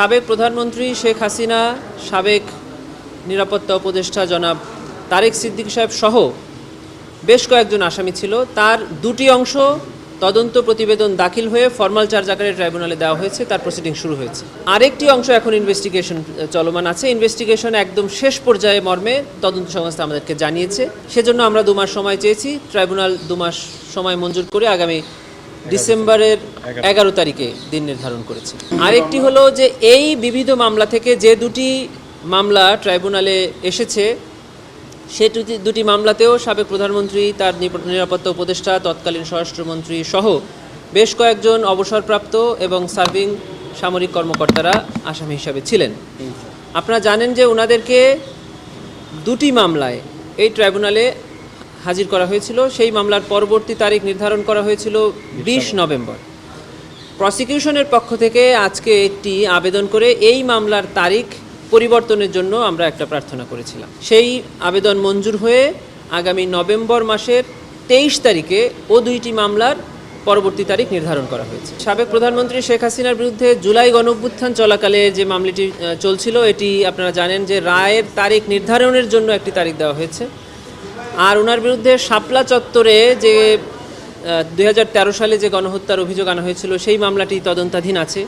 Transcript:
সাবেক প্রধানমন্ত্রী শেখ হাসিনা, সাবেক নিরাপত্তা উপদেষ্টা জনাব তারেক সিদ্দিক সাহেব সহ বেশ কয়েকজন আসামি ছিল। তার দুটি অংশ তদন্ত প্রতিবেদন দাখিল হয়ে ফর্মাল চার্জ আকারে ট্রাইব্যুনালে দেওয়া হয়েছে। তার প্রসিডিং শুরু হয়েছে। আরেকটি অংশ এখন ইনভেস্টিগেশন চলমান আছে। ইনভেস্টিগেশন একদম শেষ পর্যায়ে মর্মে তদন্ত সংস্থা আমাদেরকে জানিয়েছে। সেজন্য আমরা দু মাস সময় চেয়েছি। ট্রাইব্যুনাল দু মাস সময় মঞ্জুর করে আগামী ডিসেম্বরের এগারো তারিখে দিন নির্ধারণ করেছে। আরেকটি হলো যে এই বিবিধ মামলা থেকে যে দুটি মামলা ট্রাইব্যুনালে এসেছে সে দুটি মামলাতেও সাবেক প্রধানমন্ত্রী তার নিরাপত্তা উপদেষ্টা তৎকালীন স্বরাষ্ট্রমন্ত্রী সহ বেশ কয়েকজন অবসরপ্রাপ্ত এবং সার্ভিং সামরিক কর্মকর্তারা আসামি হিসাবে ছিলেন। আপনারা জানেন যে ওনাদেরকে দুটি মামলায় এই ট্রাইব্যুনালে হাজির করা হয়েছিল। সেই মামলার পরবর্তী তারিখ নির্ধারণ করা হয়েছিল বিশ নভেম্বর। প্রসিকিউশনের পক্ষ থেকে আজকে একটি আবেদন করে এই মামলার তারিখ পরিবর্তনের জন্য আমরা একটা প্রার্থনা করেছিলাম। সেই আবেদন মঞ্জুর হয়ে আগামী নভেম্বর মাসের তেইশ তারিখে ও দুইটি মামলার পরবর্তী তারিখ নির্ধারণ করা হয়েছে। সাবেক প্রধানমন্ত্রী শেখ হাসিনার বিরুদ্ধে জুলাই গণঅভ্যুত্থান চলাকালে যে মামলাটি চলছিল এটি আপনারা জানেন যে রায়ের তারিখ নির্ধারণের জন্য একটি তারিখ দেওয়া হয়েছে। আর ওনার বিরুদ্ধে শাপলা চত্বরে যে দু হাজার তেরো সালে যে গণহত্যার অভিযোগ আনা হয়েছিল, সেই মামলাটি তদন্তাধীন আছে।